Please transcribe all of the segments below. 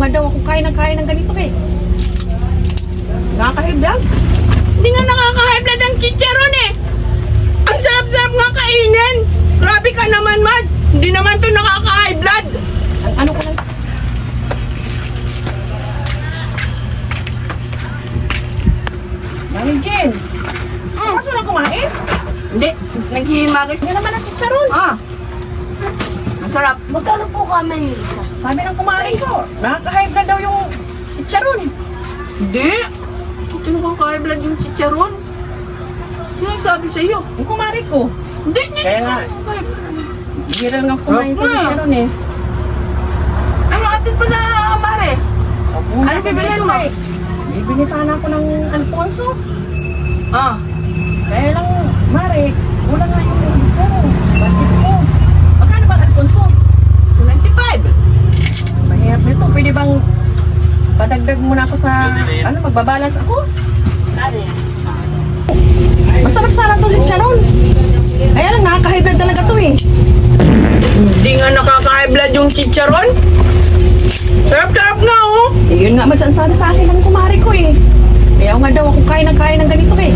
nga daw ako kain ng kain ng ganito eh. Nakaka-high blood. Hindi nga nakaka-high blood ang chicharon eh. Ang sarap-sarap nga kainin. Grabe ka naman, Mad. Hindi naman to nakaka-high blood. An- ano ko lang? Mami Jen, Mm. kaso na kumain? Hindi, naghihimagis. Yan naman ang si Charon. Ah. Ang sarap. Magkano po kami ni isa? Sabi ng kumain ko, nakaka-high blood daw yung si Charon. Hindi. Hindi nakaka-high blood yung chicharon. Sino yung sabi sa'yo? Yung kumari ko. Hindi, hindi. Kaya nga, Bira nga kumain ko Opo. si Charon eh. Ano atin pala, Mare? Ano bibilhin mo? Bibili sana ako ng Alfonso. Ah. Kaya lang, Mare, kulang nga yung ano ko, budget ko. Magkano ba ang Alfonso? 25. Mahirap nito. Pwede bang padagdag muna ako sa, ano, magbabalance ako? Masarap sana to si Charon. Kaya lang, nakaka-high blood talaga to eh. Hindi nga nakaka-high blood yung chicharon. Sarap-sarap nga, oh. Eh, yun nga man sabi sa akin ng kumari ko eh. Kaya nga daw ako kain ng kain ng ganito eh.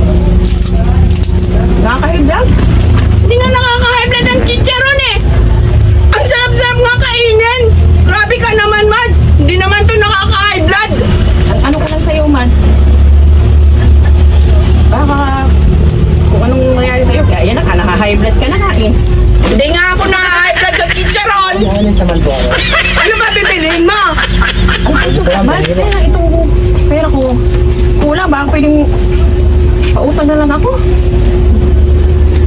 Nakaka-high blood. Hindi nga nakaka-high blood ang chicharon eh. Ang sarap-sarap nga kainin. Grabe ka naman, Mad. Hindi naman to nakaka-high blood. An- ano ko lang sa'yo, Mads? Baka kung anong nangyari sa'yo, kaya yan na ka, naka-high blood ka na nga eh. Hindi nga ako nakaka-high blood sa chicharon. ano ba bibiliin mo? Alfonso, Mads, kaya itong pera ko, kulang ba? Pwedeng pautang na lang ako.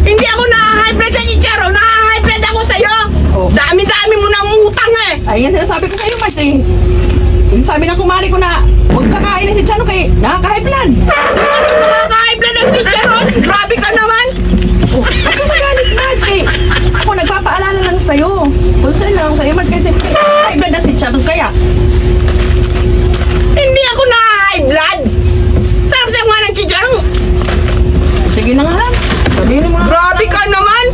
Hindi ako nakaka-high blood sa chicharon. Nakaka-high blood ako sa'yo. Oh. Dami-dami mo ng utang eh. Ay, yan sinasabi ko sa'yo, Mads eh. Yung sabi ng kumari ko na, huwag kakain na si Chano kay nakaka-high blood. Ano Concern lang sa'yo, Mads, kasi high blood na si Chano kaya. Hindi ako nakaka-high blood. Sarap-sarap nga ng chicharon. Sige na nga lang. Sabihin mo. Grabe ka naman.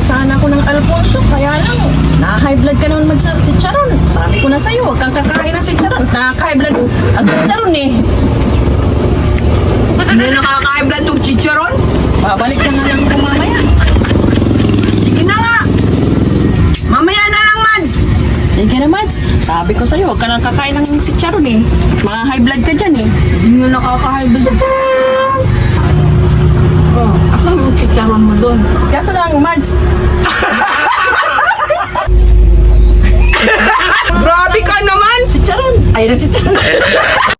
Sana ako ng Alfonso, kaya lang. Na-high blood ka naman mag si Charon. Sabi ko na sa'yo, huwag kang kakain ng si Charon. Nakaka-high blood ang si Charon eh. Hindi nakaka-high blood yung chicharon. Babalik ka nga lang ako mamaya. Sige na nga. Mamaya na lang, Mads. Sige na, Mads. Sabi ko sa'yo, huwag ka nang kakain ng si Charon eh. Mga high blood ka dyan eh. Hindi nga nakaka-high blood. Oh, asan yung chicharon mo doon? Kaso lang, Mads, Grabe ka naman. si Charon. Ay, na si Charon.